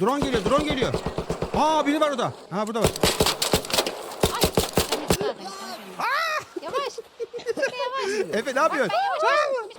Drone geliyor, drone geliyor. Aa biri var orada. Ha burada var. Ay. de çıkardın, sen de. Yavaş. Efe yavaş. Efe ne yapıyorsun? Yavaş yavaş.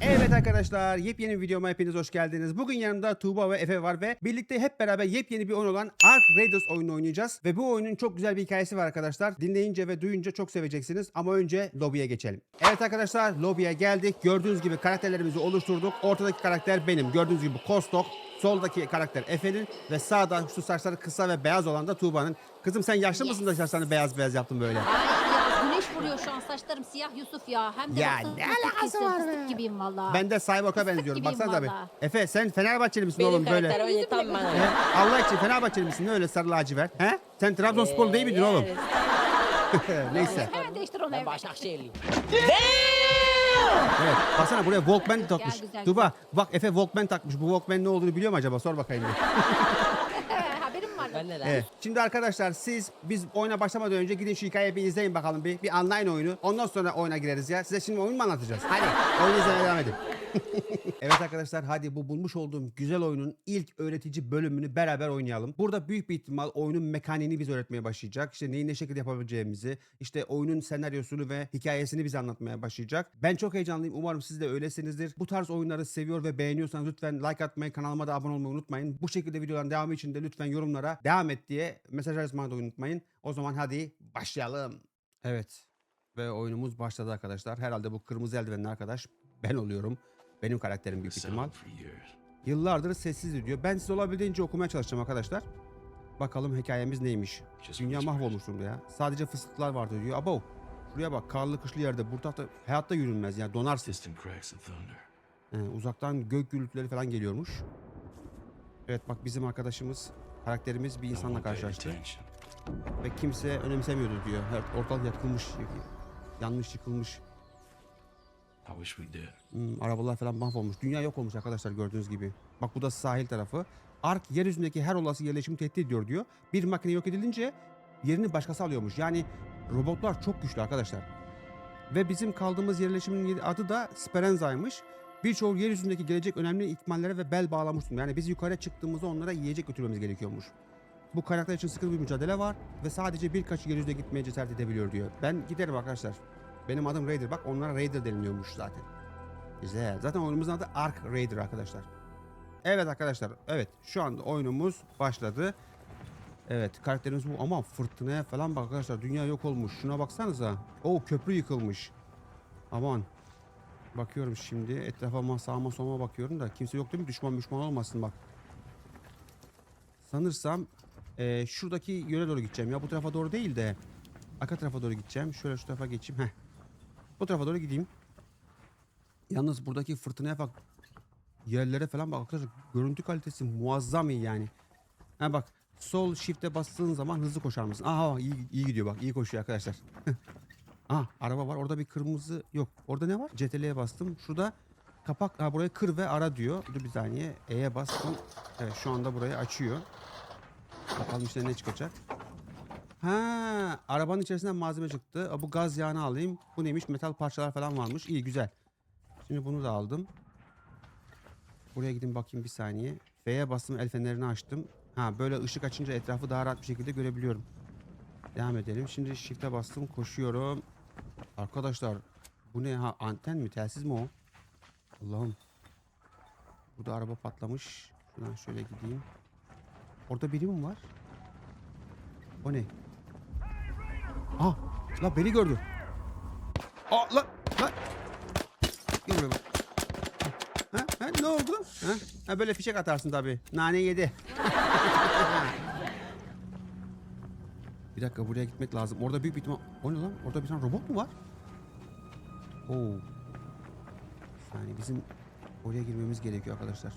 Evet arkadaşlar yepyeni videoma hepiniz hoş geldiniz. Bugün yanımda Tuğba ve Efe var ve birlikte hep beraber yepyeni bir oyun olan Ark Raiders oyununu oynayacağız. Ve bu oyunun çok güzel bir hikayesi var arkadaşlar. Dinleyince ve duyunca çok seveceksiniz ama önce lobiye geçelim. Evet arkadaşlar lobiye geldik. Gördüğünüz gibi karakterlerimizi oluşturduk. Ortadaki karakter benim. Gördüğünüz gibi Kostok. Soldaki karakter Efe'nin ve sağda şu saçları kısa ve beyaz olan da Tuğba'nın. Kızım sen yaşlı mısın da saçlarını beyaz beyaz yaptın böyle? Vuruyor şu an saçlarım siyah Yusuf ya. Hem de Ya nasıl ne fıstık alakası var be? Gibiyim valla. Ben de Cyborg'a benziyorum. gibiyim Baksana tabii. valla. Efe sen Fenerbahçeli misin Benim oğlum böyle? karakter oyunu tam bana. He? Allah için Fenerbahçeli misin? Ne öyle sarı lacivert? He? Sen Trabzonspor değil miydin oğlum? Neyse. Hemen değiştir onu Ben. Başakşehirliyim. Evet. Baksana buraya Walkman takmış. güzel, Tuba bak Efe Walkman takmış. Bu Walkman ne olduğunu biliyor mu acaba? Sor bakayım. bir. Ben de. Evet. Şimdi arkadaşlar siz biz oyuna başlamadan önce gidin şu hikayeyi bir izleyin bakalım bir. Bir online oyunu. Ondan sonra oyuna gireriz ya. Size şimdi oyun mu anlatacağız? Hadi oyunu izlemeye devam edin. evet arkadaşlar hadi bu bulmuş olduğum güzel oyunun ilk öğretici bölümünü beraber oynayalım. Burada büyük bir ihtimal oyunun mekaniğini biz öğretmeye başlayacak. İşte neyi ne şekilde yapabileceğimizi, işte oyunun senaryosunu ve hikayesini bize anlatmaya başlayacak. Ben çok heyecanlıyım. Umarım siz de öylesinizdir. Bu tarz oyunları seviyor ve beğeniyorsanız lütfen like atmayı, kanalıma da abone olmayı unutmayın. Bu şekilde videoların devamı için de lütfen yorumlara devam et diye mesaj yazmayı da unutmayın. O zaman hadi başlayalım. Evet. Ve oyunumuz başladı arkadaşlar. Herhalde bu kırmızı eldivenli arkadaş ben oluyorum. Benim karakterim büyük ihtimal. Yıllardır sessiz diyor. Ben size olabildiğince okumaya çalışacağım arkadaşlar. Bakalım hikayemiz neymiş. Dünya mahvolmuş durumda ya. Sadece fıstıklar vardı diyor. Abo. Şuraya bak karlı kışlı yerde. Burada da hayatta yürünmez yani donarsın. He, uzaktan gök gürültüleri falan geliyormuş. Evet bak bizim arkadaşımız, karakterimiz bir insanla karşılaştı. Ve kimse önemsemiyordu diyor. Her ortalık yakılmış, yanmış, yıkılmış. I wish we did. Hmm, arabalar falan mahvolmuş. Dünya yok olmuş arkadaşlar gördüğünüz gibi. Bak bu da sahil tarafı. Ark yeryüzündeki her olası yerleşimi tehdit ediyor diyor. Bir makine yok edilince yerini başkası alıyormuş. Yani robotlar çok güçlü arkadaşlar. Ve bizim kaldığımız yerleşimin adı da Sperenza'ymış. Birçoğu yeryüzündeki gelecek önemli ihtimallere ve bel bağlamış. Yani biz yukarıya çıktığımızda onlara yiyecek götürmemiz gerekiyormuş. Bu karakter için sıkı bir mücadele var ve sadece birkaç yeryüzüne gitmeye cesaret edebiliyor diyor. Ben giderim arkadaşlar. Benim adım Raider. Bak onlara Raider deniliyormuş zaten. Güzel. Zaten oyunumuzun adı Ark Raider arkadaşlar. Evet arkadaşlar. Evet şu anda oyunumuz başladı. Evet karakterimiz bu ama fırtınaya falan bak arkadaşlar. Dünya yok olmuş. Şuna baksanıza. O köprü yıkılmış. Aman. Bakıyorum şimdi. Etrafıma sağıma soluma bakıyorum da. Kimse yok değil mi? Düşman düşman olmasın bak. Sanırsam eee, şuradaki yöne doğru gideceğim. Ya bu tarafa doğru değil de. Arka tarafa doğru gideceğim. Şöyle şu tarafa geçeyim. Heh. Bu tarafa doğru gideyim. Yalnız buradaki fırtınaya bak. Yerlere falan bak arkadaşlar. Görüntü kalitesi muazzam iyi yani. Ha bak sol shift'e bastığın zaman hızlı koşar mısın? Aha iyi, iyi gidiyor bak. iyi koşuyor arkadaşlar. Aha araba var. Orada bir kırmızı yok. Orada ne var? CTRL'ye bastım. Şurada kapak ha buraya kır ve ara diyor. Dur bir saniye. E'ye bastım. Evet şu anda burayı açıyor. Bakalım işte ne çıkacak. Ha, arabanın içerisinden malzeme çıktı. Bu gaz yağını alayım. Bu neymiş? Metal parçalar falan varmış. İyi güzel. Şimdi bunu da aldım. Buraya gidin bakayım bir saniye. F'ye bastım el fenerini açtım. Ha böyle ışık açınca etrafı daha rahat bir şekilde görebiliyorum. Devam edelim. Şimdi shift'e bastım koşuyorum. Arkadaşlar bu ne ha anten mi telsiz mi o? Allah'ım. Burada araba patlamış. Şuradan şöyle gideyim. Orada biri mi var? O ne? Aa, la beni gördü. Aa, la, la. Gel buraya. Ha, ha, ne oldu? Ha? ha, böyle fişek atarsın tabii. Nane yedi. bir dakika buraya gitmek lazım. Orada büyük bir ihtimal... O ne lan? Orada bir tane robot mu var? Oo. Yani bizim oraya girmemiz gerekiyor arkadaşlar.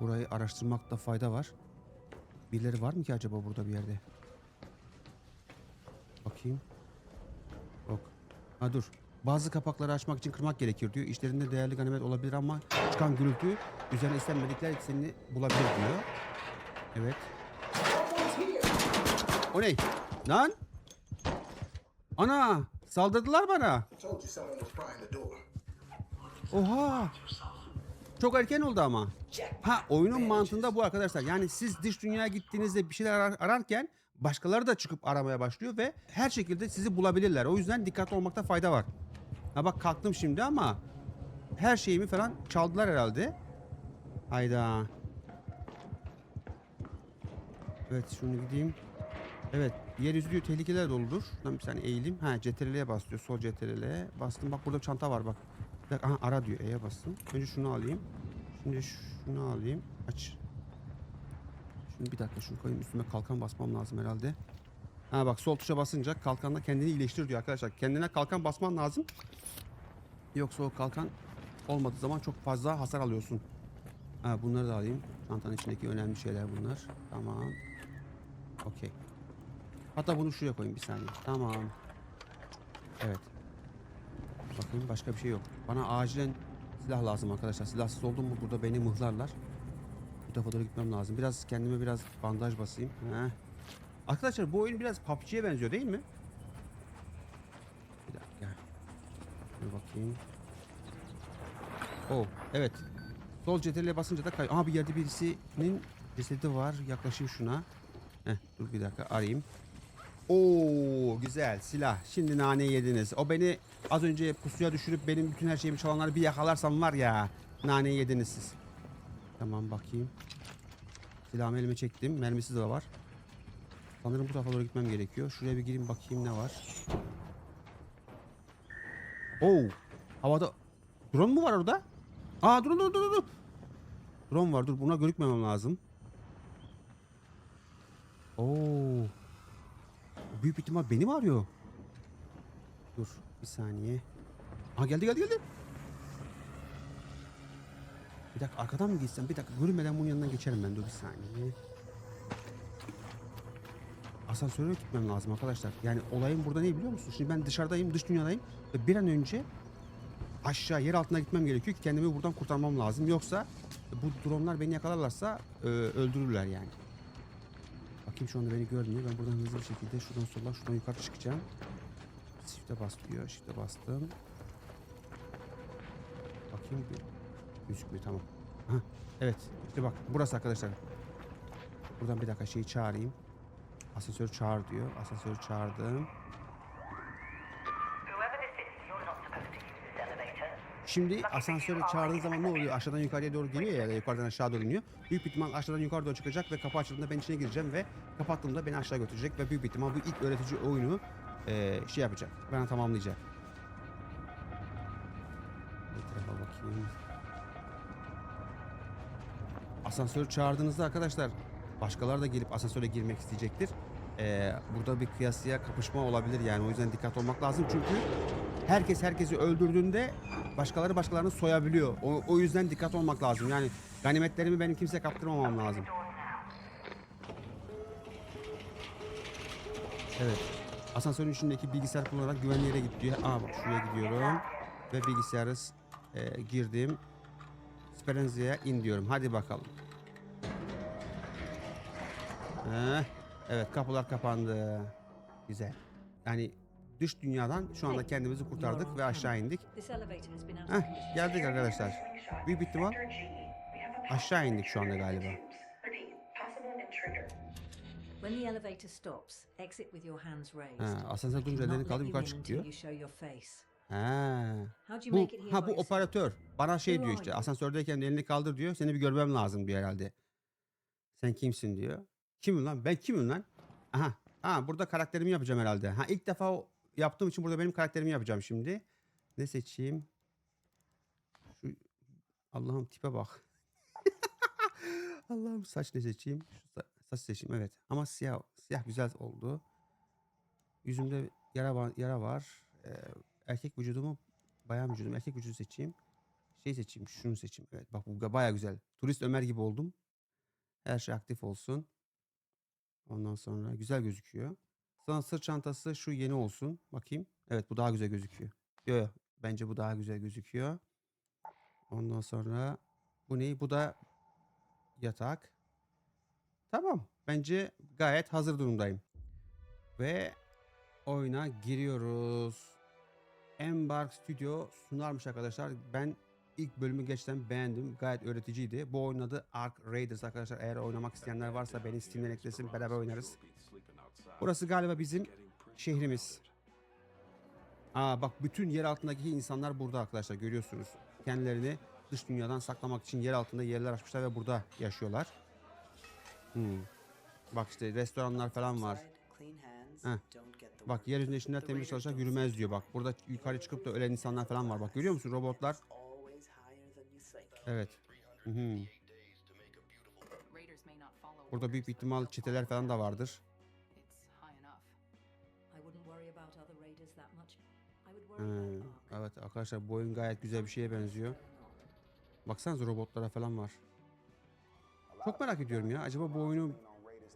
Burayı araştırmakta fayda var. Birileri var mı ki acaba burada bir yerde? Bakayım. Yok. Ha dur. Bazı kapakları açmak için kırmak gerekir diyor. İşlerinde değerli ganimet olabilir ama çıkan gürültü üzerine istenmedikler eksenini bulabilir diyor. Evet. O ne? Lan? Ana saldırdılar bana. Oha. Çok erken oldu ama. Ha oyunun mantığında bu arkadaşlar. Yani siz dış dünyaya gittiğinizde bir şeyler arar- ararken başkaları da çıkıp aramaya başlıyor ve her şekilde sizi bulabilirler. O yüzden dikkatli olmakta fayda var. Ha bak kalktım şimdi ama her şeyimi falan çaldılar herhalde. Hayda. Evet şunu gideyim. Evet yeryüzü tehlikeler doludur. Şuradan bir saniye eğilim. Ha CTRL'ye bas diyor. Sol CTRL'ye bastım. Bak burada çanta var bak. Dakika, aha, ara diyor. E'ye bastım. Önce şunu alayım. Şimdi şunu alayım. Aç. Şimdi bir dakika şunu koyayım. Üstüme kalkan basmam lazım herhalde. Ha bak sol tuşa basınca kalkanla kendini iyileştir diyor arkadaşlar. Kendine kalkan basman lazım. Yoksa o kalkan olmadığı zaman çok fazla hasar alıyorsun. Ha bunları da alayım. Çantanın içindeki önemli şeyler bunlar. Tamam. Okey. Hatta bunu şuraya koyayım bir saniye. Tamam. Evet. Bakayım başka bir şey yok. Bana acilen silah lazım arkadaşlar. Silahsız oldum mu burada beni mıhlarlar. Bu tarafa doğru gitmem lazım. Biraz kendime biraz bandaj basayım. Heh. Arkadaşlar bu oyun biraz PUBG'ye benziyor değil mi? Bir dakika. Bir bakayım. Oh evet. Sol CTRL'e basınca da kay... Aha bir yerde birisinin cesedi var. Yaklaşayım şuna. Heh, dur bir dakika arayayım. Oo güzel silah. Şimdi nane yediniz. O beni az önce pusuya düşürüp benim bütün her şeyimi çalanları bir yakalarsam var ya. Nane yediniz siz. Tamam bakayım. Silahımı elime çektim. Mermisi de var. Sanırım bu tarafa doğru gitmem gerekiyor. Şuraya bir gireyim bakayım ne var. Oo. Havada drone mu var orada? Aa dur dur dur dur. Drone var dur buna görükmemem lazım. Oo. Büyük ihtimal beni mi arıyor? Dur bir saniye. Aa geldi geldi geldi. Bir dakika arkadan mı geçsem? Bir dakika görünmeden bunun yanından geçerim ben. Dur bir saniye. Asansöre gitmem lazım arkadaşlar. Yani olayın burada ne biliyor musun? Şimdi ben dışarıdayım, dış dünyadayım. Ve bir an önce aşağı yer altına gitmem gerekiyor ki kendimi buradan kurtarmam lazım. Yoksa bu dronlar beni yakalarlarsa e, öldürürler yani. Bakayım şu anda beni görmüyor. Ben buradan hızlı bir şekilde şuradan sola şuradan yukarı çıkacağım. Shift'e bas diyor. Shift'e bastım. Bakayım bir. Gözükmüyor tamam. Hah, evet işte bak burası arkadaşlar. Buradan bir dakika şeyi çağırayım. Asansör çağır diyor. Asansörü çağırdım. Şimdi asansörü çağırdığın zaman ne oluyor? Aşağıdan yukarıya doğru geliyor ya da yukarıdan aşağı doğru iniyor. Büyük ihtimal aşağıdan yukarı doğru çıkacak ve kapı açıldığında ben içine gireceğim ve kapattığımda beni aşağı götürecek ve büyük ihtimal bu ilk öğretici oyunu eee, şey yapacak. Bana tamamlayacak. Bir tarafa bakayım. Asansörü çağırdığınızda arkadaşlar başkaları da gelip asansöre girmek isteyecektir. Eee, burada bir kıyasıya kapışma olabilir yani o yüzden dikkat olmak lazım çünkü herkes herkesi öldürdüğünde başkaları başkalarını soyabiliyor. O, o yüzden dikkat olmak lazım. Yani ganimetlerimi benim kimseye kaptırmamam lazım. Evet. Asansörün içindeki bilgisayar kullanarak güvenli yere git diyor. Aa bak şuraya gidiyorum. Ve bilgisayarı e, girdim. Speranza'ya in diyorum. Hadi bakalım. Heh, evet kapılar kapandı. Güzel. Yani dış dünyadan şu anda kendimizi kurtardık ve aşağı indik. Heh, geldik arkadaşlar. Büyük ihtimal aşağı indik şu anda galiba. When the elevator stops, exit with your hands raised. Ha, asansör durunca ellerini not kaldır let yukarı çık diyor. Ha. Bu, ha bu operatör. Bana şey diyor işte asansördeyken elini kaldır diyor. Seni bir görmem lazım diyor herhalde. Sen kimsin diyor. Kimim lan? Ben kimim lan? Aha. Ha burada karakterimi yapacağım herhalde. Ha ilk defa o yaptığım için burada benim karakterimi yapacağım şimdi. Ne seçeyim? Şu Allah'ım tipe bak. Allah'ım saç ne seçeyim? Şu sa- saç seçeyim evet. Ama siyah siyah güzel oldu. Yüzümde yara var, yara var. Ee, erkek vücudumu bayan vücudum erkek vücudu seçeyim. Şey seçeyim şunu seçeyim. Evet bak bu baya güzel. Turist Ömer gibi oldum. Her şey aktif olsun. Ondan sonra güzel gözüküyor. Sonra sırt çantası şu yeni olsun. Bakayım. Evet bu daha güzel gözüküyor. Yok yok. Bence bu daha güzel gözüküyor. Ondan sonra bu ne? Bu da yatak. Tamam. Bence gayet hazır durumdayım. Ve oyuna giriyoruz. Embark Studio sunarmış arkadaşlar. Ben ilk bölümü gerçekten beğendim. Gayet öğreticiydi. Bu oyunun adı Ark Raiders arkadaşlar. Eğer oynamak isteyenler varsa beni Steam'den eklesin. Beraber oynarız. Burası galiba bizim şehrimiz. Aa bak bütün yer altındaki insanlar burada arkadaşlar görüyorsunuz. Kendilerini dış dünyadan saklamak için yer altında yerler açmışlar ve burada yaşıyorlar. Hmm. Bak işte restoranlar falan var. Heh. Bak yeryüzünde işler temiz çalışacak yürümez diyor bak. Burada yukarı çıkıp da ölen insanlar falan var. Bak görüyor musun robotlar? Evet. Hı hı. Burada büyük ihtimal çeteler falan da vardır. Ark. Evet arkadaşlar bu oyun gayet güzel bir şeye benziyor. Baksanıza robotlara falan var. Çok merak ediyorum ya. Acaba bu oyunu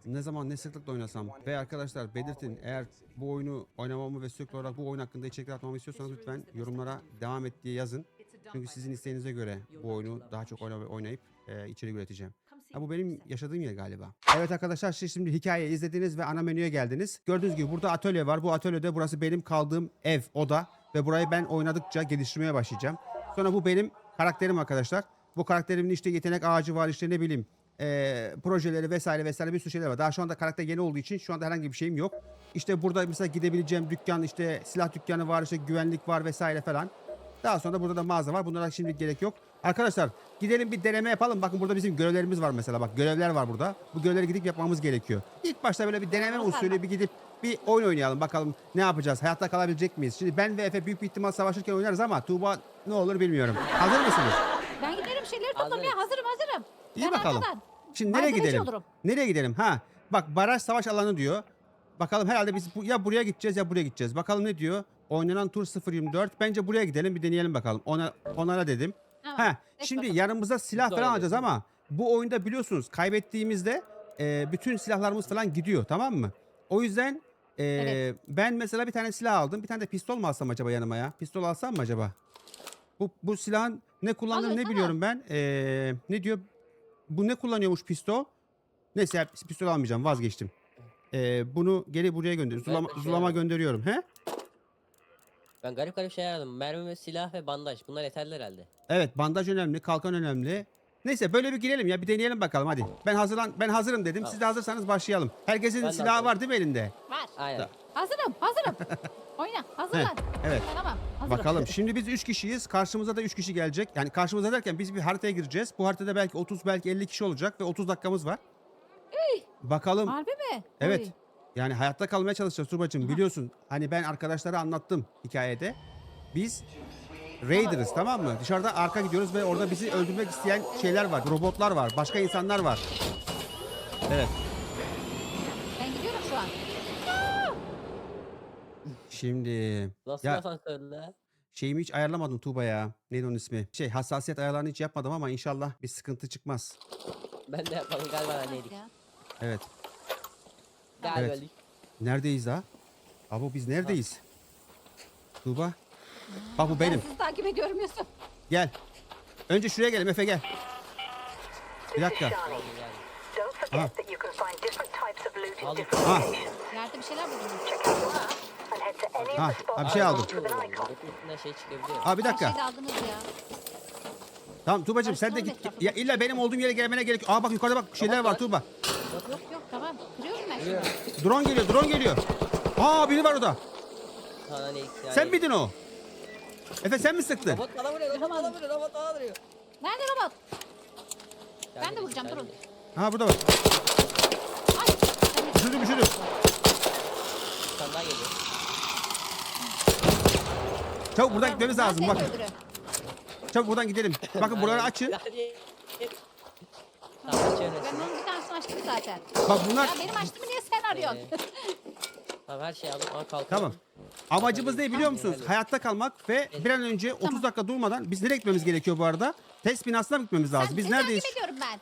ne zaman ne sıklıkla oynasam? Ve arkadaşlar belirtin eğer bu oyunu oynamamı ve sürekli olarak bu oyun hakkında içerikler atmamı istiyorsanız lütfen yorumlara devam et diye yazın. Çünkü sizin isteğinize göre bu oyunu daha çok oyna- oynayıp e, içerik üreteceğim. Ha bu benim yaşadığım yer galiba. Evet arkadaşlar siz şimdi hikayeyi izlediniz ve ana menüye geldiniz. Gördüğünüz gibi burada atölye var. Bu atölyede burası benim kaldığım ev, oda ve burayı ben oynadıkça geliştirmeye başlayacağım. Sonra bu benim karakterim arkadaşlar. Bu karakterimin işte yetenek ağacı var işte ne bileyim eee, projeleri vesaire vesaire bir sürü şeyler var. Daha şu anda karakter yeni olduğu için şu anda herhangi bir şeyim yok. İşte burada mesela gidebileceğim dükkan işte silah dükkanı var işte güvenlik var vesaire falan. Daha sonra da burada da mağaza var. Bunlara şimdi gerek yok. Arkadaşlar gidelim bir deneme yapalım. Bakın burada bizim görevlerimiz var mesela. Bak görevler var burada. Bu görevleri gidip yapmamız gerekiyor. İlk başta böyle bir deneme usulü bir gidip bir oyun oynayalım. Bakalım ne yapacağız? Hayatta kalabilecek miyiz? Şimdi ben ve Efe büyük bir ihtimal savaşırken oynarız ama Tuğba ne olur bilmiyorum. Hazır mısınız? Ben giderim şeyleri toplamaya hazırım hazırım. İyi Ben bakalım. arkadan. Şimdi nereye Malzemeci gidelim? olurum. Nereye gidelim? Ha. Bak baraj savaş alanı diyor. Bakalım herhalde biz bu- ya buraya gideceğiz ya buraya gideceğiz. Bakalım ne diyor? Oynanan tur 024. Bence buraya gidelim bir deneyelim bakalım. Ona onlara dedim. Tamam, Ha, şimdi bakalım. yanımızda silah falan alacağız ama bu oyunda biliyorsunuz kaybettiğimizde e, bütün silahlarımız falan gidiyor tamam mı? O yüzden e, Evet. ben mesela bir tane silah aldım. Bir tane de pistol mu alsam acaba yanıma ya? Pistol alsam mı acaba? Bu, bu silahın ne kullandığını ne Alıyorsan al. biliyorum ben. E, ne diyor? Bu ne kullanıyormuş pistol? Neyse ya, pistol almayacağım vazgeçtim. E, bunu geri buraya gönder. Zulama, şey zulama aldım. gönderiyorum. He? Ben garip garip şeyler aradım. Mermi ve silah ve bandaj. Bunlar yeterli herhalde. Evet bandaj önemli, kalkan önemli. Neyse böyle bir girelim ya bir deneyelim bakalım hadi. Ben hazırlan ben hazırım dedim. Siz de hazırsanız başlayalım. Herkesin Ben de silahı hazırım. var değil mi elinde? Var. Aynen. Hazırım hazırım. Oyna hazırlan. evet. Tamam hazırım. Bakalım. Şimdi biz 3 kişiyiz. Karşımıza da 3 kişi gelecek. Yani karşımıza derken biz bir haritaya gireceğiz. Bu haritada belki 30 belki 50 kişi olacak ve 30 dakikamız var. Bakalım. Harbi mi? Evet. Oy. Yani hayatta kalmaya çalışacağız Tuğba'cığım. Biliyorsun hani ben arkadaşlara anlattım hikayede. Biz Raider'ız tamam mı? Dışarıda arka gidiyoruz ve orada bizi öldürmek isteyen şeyler var. Robotlar var. Başka insanlar var. Evet. Ben gidiyorum şu an. Şimdi Nasıl Ya- asansörle? şeyimi hiç ayarlamadım Tuğba ya. Neydi onun ismi? Şey hassasiyet ayarlarını hiç yapmadım ama inşallah bir sıkıntı çıkmaz. Ben de yapmadım galiba anneydik. Ya. Evet. Galiba Evet. öyle. Neredeyiz ha? Abo biz neredeyiz? Tuğba. Bak bu benim. Ben sizi takip ediyorum Yusuf. Gel. Önce şuraya gel Efe gel. Bir dakika. Ah. locations. Yerde bir şeyler buldum. Spots ah, bir şey aldım. şey çıkabiliyor. Aa bir Her dakika. şeyi de aldınız ya. Tamam Tuğba'cığım sen de git. Ya illa benim olduğum yere gelmene gerek yok. Aa bak yukarıda bak şeyler var Tuğba. Yok yok yok tamam. Kırıyorum ben şimdi. Drone geliyor drone geliyor. Aa biri var orada. Sana ne yani. Sen miydin o? Efe sen mi sıktın? Robot bana vuruyor, robot bana vuruyor, robot bana vuruyor. Nerede robot? Ben de vuracağım, durun. Ha burada bak. Ay. Düşürdüm düşürdüm. Daha geliyor. Çabuk buradan gitmemiz lazım bak. Çabuk buradan gidelim. Bakın buraları açın. Tamam. Ben onun bir tanesini açtım zaten. Bak bunlar Ya benim açtığımı niye sen arıyorsun? Tamam her şeyi aldım. Aa kalkalım. Tamam. Amacımız ne biliyor musunuz? Hayatta kalmak ve bir an önce 30 Tamam. dakika durmadan biz nereye gitmemiz gerekiyor bu arada? Test binasına mı gitmemiz lazım? Sen- Biz neredeyiz? takip ediyorum ben.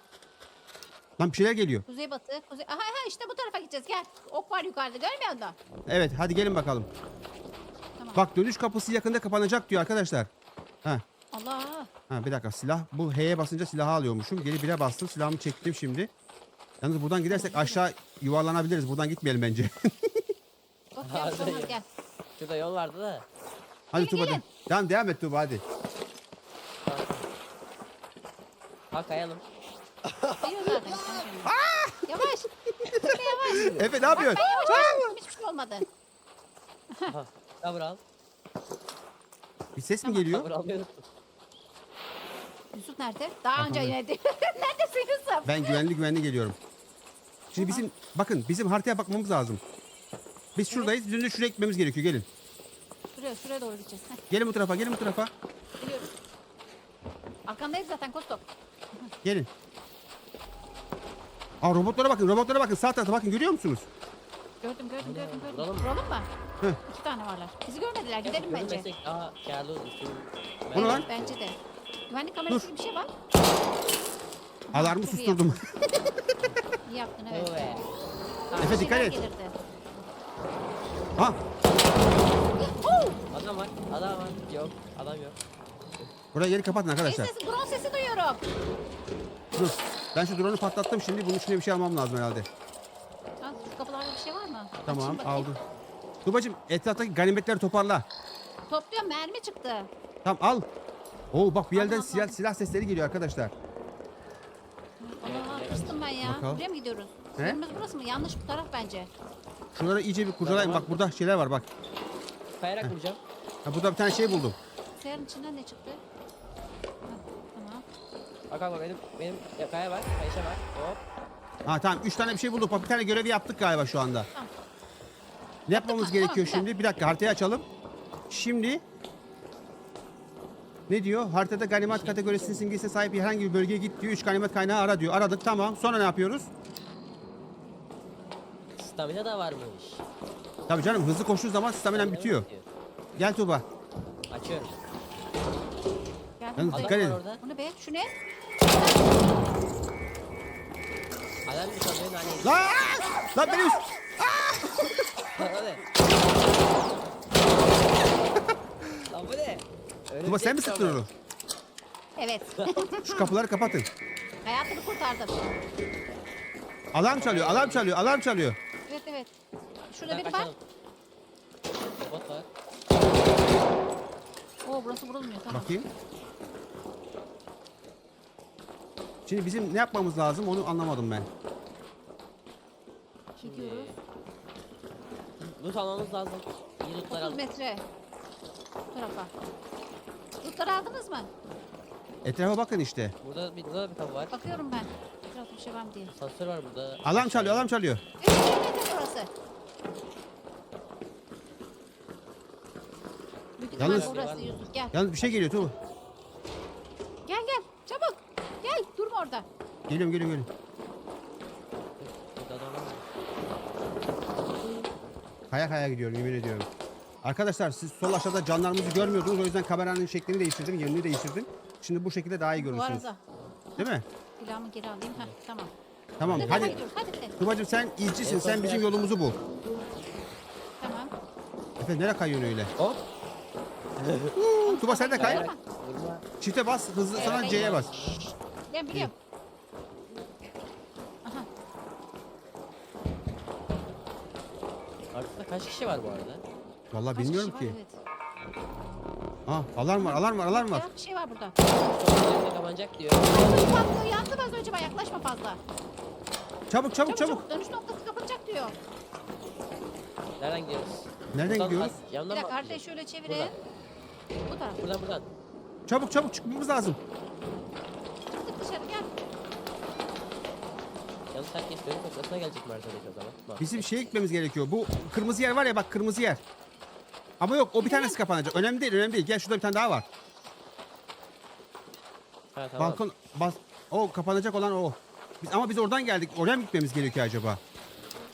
Lan bir şeyler geliyor. Kuzeybatı, kuzey... Aha, aha işte bu tarafa gideceğiz gel. Ok var yukarıda görmüyor musun? Evet hadi gelin bakalım. Tamam. Bak dönüş kapısı yakında kapanacak diyor arkadaşlar. Ha, Allah. ha bir dakika silah bu H'ye basınca silahı alıyormuşum. Geri 1'e bastım silahımı çektim şimdi. Yalnız buradan gidersek aşağı yuvarlanabiliriz. Buradan gitmeyelim bence. Bak Gel Hadi gel. Şurada yol vardı da. Hadi Gelin, Tuba gelin. Tamam devam et Tuba hadi. Ha kayalım. Geliyor zaten. Yavaş. Efe yavaş. Efe ne yapıyorsun? Ben yavaş yavaş. Hiçbir şey olmadı. Ha, al. Bir ses mi geliyor? Yusuf nerede? Daha önce Bakalım. yine Neredesin Yusuf? Ben güvenli güvenli geliyorum. Şimdi bizim bakın bizim haritaya bakmamız lazım. Biz şuradayız. Bizim de şuraya gitmemiz gerekiyor. Gelin. Şuraya, şuraya doğru gideceğiz. Heh, Gelin bu tarafa. Gelin bu tarafa. geliyoruz. Arkandayız zaten Kostok. Gelin. Aa robotlara bakın. Robotlara bakın. Sağ tarafta bakın. Görüyor musunuz? Gördüm gördüm gördüm gördüm. Vuralım mı? Vuralım mı? Heh. İki tane varlar. Bizi görmediler. Gidelim bence. Görünmesek daha kârlı olur. Bu ne lan? Bence de. Güvenlik kamerası gibi bir şey var. Alarmı çok iyi susturdum. İyi yaptın evet. Evet. Efe, dikkat et. Gelirdi. Ha! Adam var. Adam var. Yok. Adam yok. burayı yeri kapatın arkadaşlar. sesi, drone sesi duyuyorum. Dur. Ben şu drone'u patlattım şimdi. Bunun içine bir şey almam lazım herhalde. Lan şu kapılarda bir şey var mı? Tamam Açayım bakayım. aldım. Tubacım etraftaki ganimetleri toparla. Topluyorum mermi çıktı. Tamam al. Oo bak bir yerden Allah silah, silah sesleri geliyor arkadaşlar. Allah kıstım ben ya. Bakalım. Buraya mı gidiyoruz? He? Yerimiz burası mı? Yanlış bu taraf bence. Şuraları iyice bir kurcalayın. Bak burada şeyler var bak. Kayarak vuracağım. Ha, burada bir tane şey buldum. Seyanın içinden ne çıktı? Tamam. Bak bak bak benim benim ya, kaya var. Kayışa var. Hop. Ha tamam 3 tane bir şey bulduk. Bak bir tane görevi yaptık galiba şu anda. Tamam. Ne yapmamız Tamam, gerekiyor güzel. şimdi? Bir dakika haritayı açalım. Şimdi ne diyor? Haritada ganimet kategorisinin simgesine sahip herhangi bir bölgeye git diyor. 3 ganimet kaynağı ara diyor. Aradık tamam. Sonra ne yapıyoruz? Stamina da varmış. Tabii canım hızlı koştuğu zaman staminen bitiyor. Gel Tuğba. Açıyorum. Yalnız buraya. dikkat edin. Var orada. Bu ne be? Şu ne? Adam bir çalıyor hani. Lan! Lan üst- Hadi. Lan bu ne? Öyle Tuğba bir şey sen mi sıktın ama. onu? Evet. Şu kapıları kapatın. Hayatını kurtardım. Alarm çalıyor, alarm çalıyor, alarm çalıyor. Evet. Şurada biri var. Robot var. Oo burası vurulmuyor tamam. Bakayım. Şimdi bizim ne yapmamız lazım onu anlamadım ben. Gidiyoruz. Loot almamız lazım. İyi lootlar 30 al. metre. Bu tarafa. Lootları aldınız mı? Etrafa bakın işte. Burada bir, burada da bir kapı var. Bakıyorum ben. Biraz bir şey var mı diye. Asansör var burada. Alarm çalıyor, alarm çalıyor. 3 metre burası. Büyük ihtimal Yalnız- burası Yusuf. Gel. Yalnız bir şey geliyor Tuğba. Gel gel. Çabuk. Gel. Durma orada. Geliyorum, geliyorum, geliyorum. Burada adam var. Kaya kaya gidiyorum yemin ediyorum. Arkadaşlar siz sol aşağıda canlarımızı görmüyordunuz. O yüzden kameranın şeklini değiştirdim, yerini değiştirdim. Şimdi bu şekilde daha iyi Bu görürsünüz. arada. Değil mi? Silahımı geri alayım. Heh, tamam. Tamam Hadi. hadi. Hadi. Tuğbacığım sen izcisin, En sen bizim yolumuzu bul. Tamam. Efe nereye kayıyorsun öyle? Hop. Uuu, Tuğba sen de kay. Çifte bas, hızlı Evet. C'ye bas. Ben biliyorum. Aha. Arkada kaç kişi var bu arada? Vallahi Kaç bilmiyorum kişi ki. var? Evet. Ha, alarm var, alarm var, alarm var. Ya, Bir şey var burada. Sonra kapanacak diyor. Patlıyor patlıyor. Yandım az önce. Bak yaklaşma fazla. Çabuk, çabuk, çabuk. Dönüş noktası kapanacak diyor. Nereden gidiyoruz? Nereden Buradan gidiyoruz? at- Bir Yandan mı dakika haritayı şöyle çevirin. Bu taraf. Buradan buradan. Çabuk, çabuk çıkmamız lazım. Çıktık dışarı gel. Yalnız herkes dönüş noktasına gelecek haritadaki o zaman? Bak. Bizim şeye gitmemiz gerekiyor. Bu kırmızı yer var ya bak kırmızı yer. Ama yok o bir tanesi kapanacak. Önemli değil, önemli değil. Gel şurada bir tane daha var. Ha tamam. Balkon bas. O kapanacak olan o. Biz, ama biz oradan geldik. Oraya mı gitmemiz gerekiyor acaba?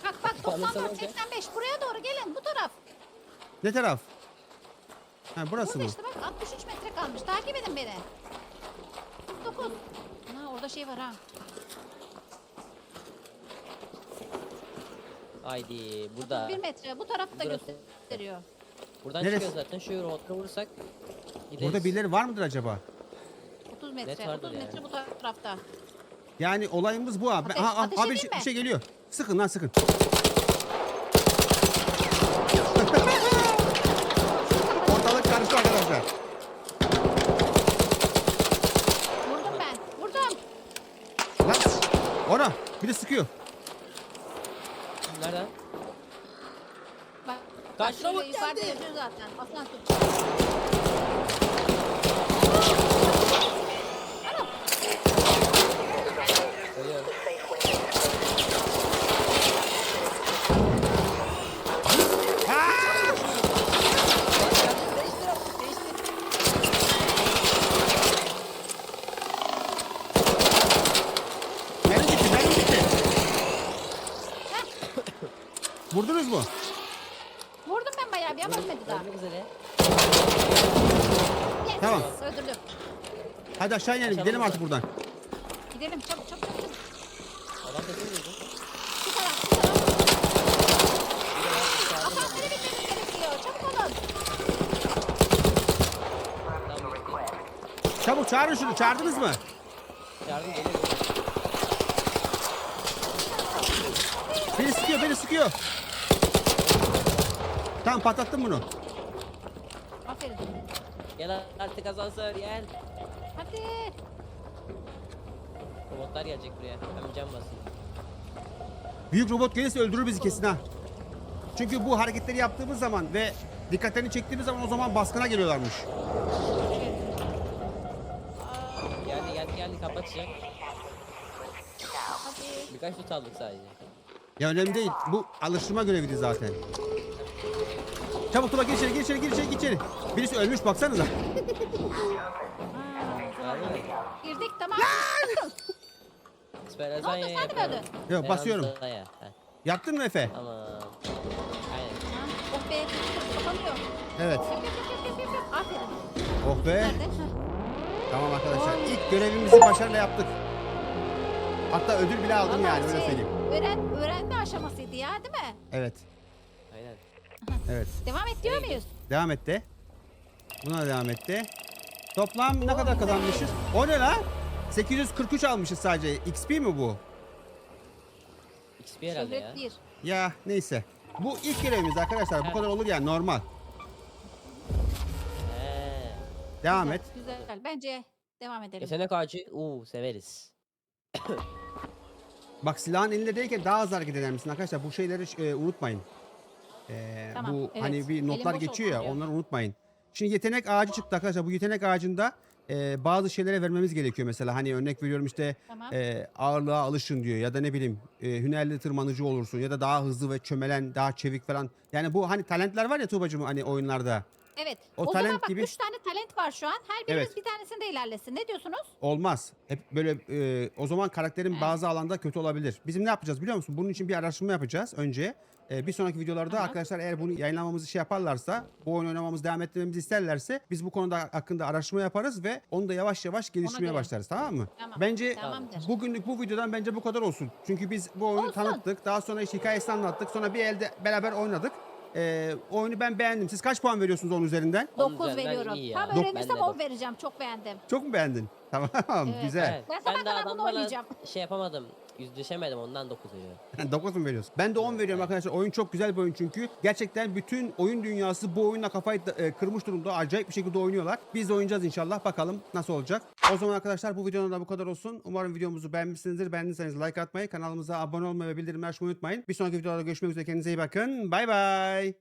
Bak bak Tamam, 94 tamam, 85 buraya doğru gelin bu taraf. Ne taraf? Ha burası Burada mı? işte bak 63 metre kalmış. Takip edin beni. 49. Ha orada şey var ha. Haydi burada. 1 metre bu tarafta Burası. gösteriyor. Buradan Neresi? çıkıyor zaten. Şu robotka vurursak gideriz. Burada birileri var mıdır acaba? 30 metre. Net 30 metre yani. bu tarafta. Yani olayımız bu abi. Ateş- Aha, ateş abi bir şey, mi? bir şey geliyor. Sıkın lan sıkın. Ortalık karıştı arkadaşlar. Vurdum ben. Vurdum. Lan ona biri sıkıyor. Kaç bak, robot yukarıda geldi? yazıyor zaten. Asansör. Ölüyorum. Benim gitti, benim gitti. Vurdunuz mu? Vurdum ben bayağı bir ama ölmedi daha. Ölmek üzere. Yes. Tamam. Öldürdüm. Hadi aşağı inelim, Aşağı gidelim mı? artık buradan. Gidelim çabuk çabuk çabuk. çabuk. Adam sesini duydum. Şu taraf şu taraf. Asansöre binmemiz gerekiyor. Çabuk olun. Çabuk çağırın şunu, çağırdınız mı? Yardım geliyor. Beni sıkıyor, beni sıkıyor. Tamam patlattım bunu. Aferin. Gel artık asansör gel. Hadi. Robotlar gelecek buraya. Hem cam basın. Büyük robot gelirse öldürür bizi kesin ha. Çünkü bu hareketleri yaptığımız zaman ve dikkatlerini çektiğimiz zaman o zaman baskına geliyorlarmış. Geldi geldi geldi kapatacak. Hadi. Birkaç tut aldık sadece. Ya önemli değil. Bu alıştırma göreviydi zaten. Çabuk Tuba gir içeri, gir içeri, gir içeri, gir içeri. Birisi ölmüş baksanıza. Tamam. Süper ne oldu lazanya sen de yapıyorum. öldün? Yok basıyorum. Lazanya, heh, Yattın mı Efe? Tamam. Aynen. Ha, Oh be. Kapanıyor. Evet. Yap yap yap yap yap. yap. Aferin. Oh be. Nerede? Heh. Tamam arkadaşlar. İlk görevimizi başarıyla yaptık. Hatta ödül bile aldım Vallahi yani öyle şey, söyleyeyim. Öğren, öğrenme aşamasıydı ya değil mi? Evet. Aynen. Evet. Devam et diyor muyuz? Devam etti. Buna devam etti. Toplam ne kadar kazanmışız? O ne lan? 843 almışız sadece. XP mi bu? XP herhalde ya. Şöhret bir. Ya neyse. Bu ilk görevimiz arkadaşlar. Bu kadar olur yani normal. He. Devam Güzel, et. Güzel. Bence devam edelim. Yetenek ağacı. Uuu severiz. Bak silahın elindeyken daha hızlı hareket eder misin arkadaşlar? Bu şeyleri e, unutmayın. E, Tamam, bu evet. hani bir Elim notlar boş geçiyor ya olsun diyor. onları unutmayın. Şimdi yetenek ağacı çıktı arkadaşlar. Bu yetenek ağacında e, bazı şeylere vermemiz gerekiyor mesela. Hani örnek veriyorum işte Tamam. e, ağırlığa alışın diyor ya da ne bileyim e, hünerli tırmanıcı olursun ya da daha hızlı ve çömelen, daha çevik falan. Yani bu hani talentler var ya Tuğbacığım hani oyunlarda. Evet. O O, zaman talent bak gibi- 3 tane talent var şu an. Her birimiz Evet. bir tanesinde ilerlesin. Ne diyorsunuz? Olmaz. Hep böyle e, o zaman karakterin He. bazı alanda kötü olabilir. Bizim ne yapacağız biliyor musun? Bunun için bir araştırma yapacağız önce. E, bir sonraki videolarda Aha. arkadaşlar eğer bunu yayınlamamızı şey yaparlarsa, bu oyun oynamamızı devam ettirmemizi isterlerse biz bu konuda hakkında araştırma yaparız ve onu da yavaş yavaş geliştirmeye başlarız tamam mı? Tamam, Bence tamamdır. bugünlük bu videodan bence bu kadar olsun. Çünkü biz bu oyunu Olsun. tanıttık. Daha sonra işte hikayesini anlattık. Sonra bir elde beraber oynadık. E, oyunu ben beğendim. Siz kaç puan veriyorsunuz onun üzerinden? 9 üzerinden veriyorum. iyi ya. Tam Dok- öğrenirsem ben de 10 dok- vereceğim. Çok beğendim. Çok mu beğendin? Tamam Evet. güzel. Evet. Ben sabah de kadar bunu oynayacağım. şey yapamadım. Yüzleşemedim ondan 9 veriyorum. 9 mu veriyorsun? Ben de 10 veriyorum arkadaşlar. Oyun çok güzel bir oyun çünkü. Gerçekten bütün oyun dünyası bu oyunla kafayı e, kırmış durumda. Acayip bir şekilde oynuyorlar. Biz de oynayacağız inşallah. Bakalım nasıl olacak. O zaman arkadaşlar bu videonun da bu kadar olsun. Umarım videomuzu beğenmişsinizdir. Beğendiyseniz like atmayı, kanalımıza abone olmayı ve bildirimleri açmayı unutmayın. Bir sonraki videolarda görüşmek üzere. Kendinize iyi bakın. Bay bay.